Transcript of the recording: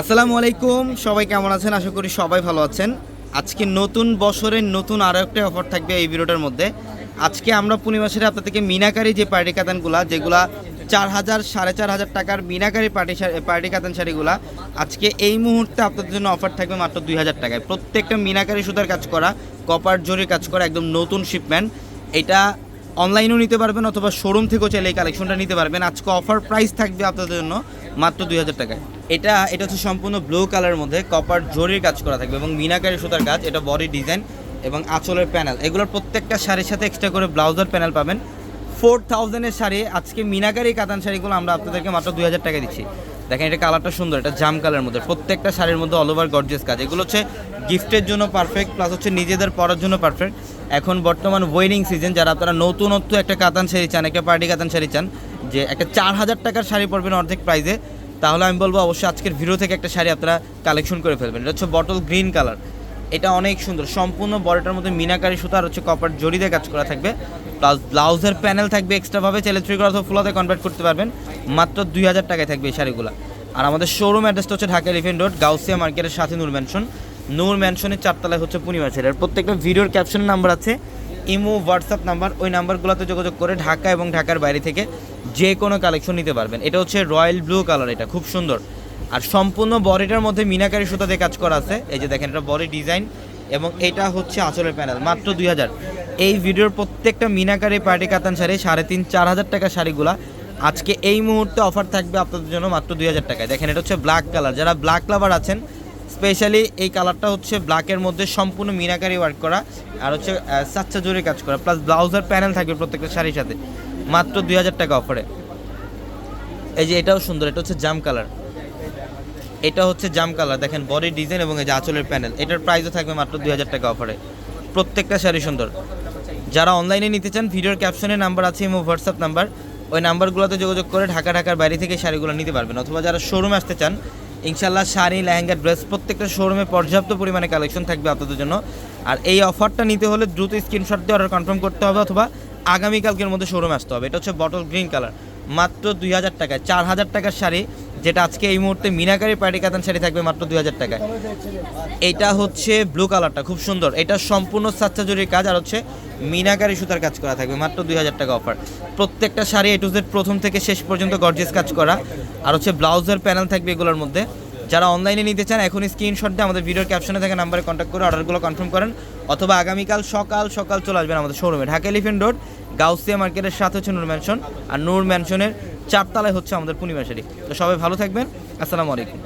আসসালামু আলাইকুম, সবাই কেমন আছেন? আশা করি সবাই ভালো আছেন। আজকে নতুন বছরের নতুন আরও একটা অফার থাকবে এই ভিডিওটার মধ্যে। আজকে আমরা পূর্ণিমাসের আপনাদেরকে মিনাকারি যে পার্টি কাতানগুলা যেগুলা চার হাজার, সাড়ে চার হাজার টাকার মিনাকারি পার্টি পার্টি কাতান শাড়িগুলা, আজকে এই মুহূর্তে আপনাদের জন্য অফার থাকবে মাত্র দুই হাজার টাকায়। প্রত্যেকটা মিনাকারি সুতার কাজ করা, কপার জরির কাজ করা, একদম নতুন শিপমেন্ট এটা অনলাইনেও নিতে পারবেন অথবা শোরুম থেকেও চাইলে এই কালেকশনটা নিতে পারবেন। আজকে অফার প্রাইস থাকবে আপনাদের জন্য মাত্র দুই হাজার টাকায়। এটা এটা হচ্ছে সম্পূর্ণ ব্লু কালারের মধ্যে কপার জরির কাজ করা থাকবে এবং মিনাকারি সুতার কাজ, এটা বডি ডিজাইন এবং আঁচলের প্যানেল এগুলোর প্রত্যেকটা শাড়ির সাথে এক্সট্রা করে ব্লাউজার প্যানেল পাবেন। ফোর থাউজেন্ডের শাড়ি, আজকে মিনাকারি কাতান শাড়িগুলো আমরা আপনাদেরকে মাত্র দুই হাজার টাকা দিচ্ছি। দেখেন, এটা কালারটা সুন্দর, এটা জাম কালারের মধ্যে। প্রত্যেকটা শাড়ির মধ্যে অল ওভার গর্জিয়াস কাজ। এগুলো হচ্ছে গিফটের জন্য পারফেক্ট প্লাস হচ্ছে নিজেদের পরার জন্য পারফেক্ট এখন বর্তমান ওয়েডিং সিজন যারা আপনারা নতুনত্ব একটা কাতান শাড়ি চান, একটা পার্টি কাতান শাড়ি চান, যে একটা চার হাজার টাকার শাড়ি পরবেন অর্ধেক প্রাইসে তাহলে আমি বলব অবশ্যই আজকের ভিডিও থেকে একটা শাড়ি আপনারা কালেকশন করে ফেলবেন। এটা হচ্ছে বটল গ্রিন কালার এটা অনেক সুন্দর। সম্পূর্ণ বডিটার মধ্যে মিনাকারি সুতা আর হচ্ছে কপার জড়িতে কাজ করা থাকবে। প্লাস ব্লাউজের প্যানেল থাকবে এক্সট্রাভাবে চাইলে থ্রি অথবা ফুলাতে কনভার্ট করতে পারবেন। মাত্র দুই হাজার টাকায় থাকবে এই শাড়িগুলো। আর আমাদের শোরুম অ্যাড্রেসটা হচ্ছে ঢাকা এলিফেন্ট রোড গাউসিয়া মার্কেটের সাথে নূর ম্যানশন নূর ম্যানশনের চারতলায় হচ্ছে পূর্ণিমা ছেলের প্রত্যেকটা ভিডিওর ক্যাপশনের নাম্বার আছে। ইমো হোয়াটসঅ্যাপ নাম্বার ওই নাম্বারগুলোতে যোগাযোগ করে ঢাকা এবং ঢাকার বাইরে থেকে যে কোনো কালেকশন নিতে পারবেন। এটা হচ্ছে রয়্যাল ব্লু কালার এটা, খুব সুন্দর। আর সম্পূর্ণ বডিটার মধ্যে মিনাকারি সুতা দিয়ে কাজ করা আছে। এই যে দেখেন, এটা বডি ডিজাইন এবং এটা হচ্ছে আঁচলের প্যানেল মাত্র দুই হাজার। এই ভিডিওর প্রত্যেকটা মিনাকারি পার্টি কাতান শাড়ি, সাড়ে তিন, চার হাজার টাকা শাড়িগুলা। আজকে এই মুহূর্তে অফার থাকবে আপনাদের জন্য মাত্র দুই হাজার টাকায়। দেখেন, এটা হচ্ছে ব্ল্যাক কালার যারা ব্ল্যাক লাভার আছেন স্পেশালি এই কালারটা হচ্ছে ব্ল্যাকের মধ্যে সম্পূর্ণ মিনাকারি ওয়ার্ক করা। আর হচ্ছে সাচ্চা জোরে কাজ করা। প্লাস ব্লাউজার প্যানেল থাকবে প্রত্যেকটা শাড়ির সাথে। মাত্র দুই হাজার টাকা অফারে। এই যে এটাও সুন্দর, এটা হচ্ছে জাম কালার। এটা হচ্ছে জাম কালার, দেখেন বডি ডিজাইন এবং এই যে আঁচলের প্যানেল। এটার প্রাইসও থাকবে মাত্র দুই হাজার টাকা অফারে। প্রত্যেকটা শাড়ি সুন্দর। যারা অনলাইনে নিতে চান, ভিডিওর ক্যাপশনে নাম্বার আছে এবং হোয়াটসঅ্যাপ নাম্বার। ওই নাম্বারগুলোতে যোগাযোগ করে ঢাকা, ঢাকার বাইরে থেকে শাড়িগুলো নিতে পারবেন। অথবা যারা শোরুমে আসতে চান ইনশাল্লাহ শাড়ি, লেহেঙ্গা, ড্রেস, প্রত্যেকটা শোরুমে পর্যাপ্ত পরিমাণে কালেকশন থাকবে আপনাদের জন্য। আর এই অফারটা নিতে হলে দ্রুত স্ক্রিনশট দিয়ে অর্ডার কনফার্ম করতে হবে অথবা আগামীকালকের মধ্যে শোরুমে আসতে হবে। এটা হচ্ছে বটল গ্রিন কালার মাত্র দুই হাজার টাকায়। চার হাজার টাকার শাড়ি, যেটা আজকে এই মুহূর্তে মিনাকারি পার্টি কাতান শাড়ি থাকবে মাত্র দুই হাজার টাকায়। এটা হচ্ছে ব্লু কালারটা খুব সুন্দর। এটা সম্পূর্ণ সাচ্চাজুরির কাজ, আর হচ্ছে মিনাকারি সুতার কাজ করা থাকবে। মাত্র দুই হাজার টাকা অফার প্রত্যেকটা শাড়ি এ টু জেড প্রথম থেকে শেষ পর্যন্ত গর্জেস কাজ করা। আর হচ্ছে ব্লাউজের প্যানেল থাকবে এগুলোর মধ্যে। যারা অনলাইনে নিতে চান এখন স্ক্রিনশট দিয়ে আমাদের ভিডিওর ক্যাপশনে থাকা নাম্বারে কন্ট্যাক্ট করে অর্ডারগুলো কনফার্ম করেন। অথবা আগামীকাল সকাল সকাল চলে আসবেন আমাদের শোরুমে ঢাকা এলিফেন্ট রোড গাউসিয়া মার্কেটের সাথে হচ্ছে নূর ম্যানশন আর নূর ম্যানশনের চারতলায় হচ্ছে আমাদের পূর্ণিমা তো সবাই ভালো থাকবেন। আসসালামু আলাইকুম।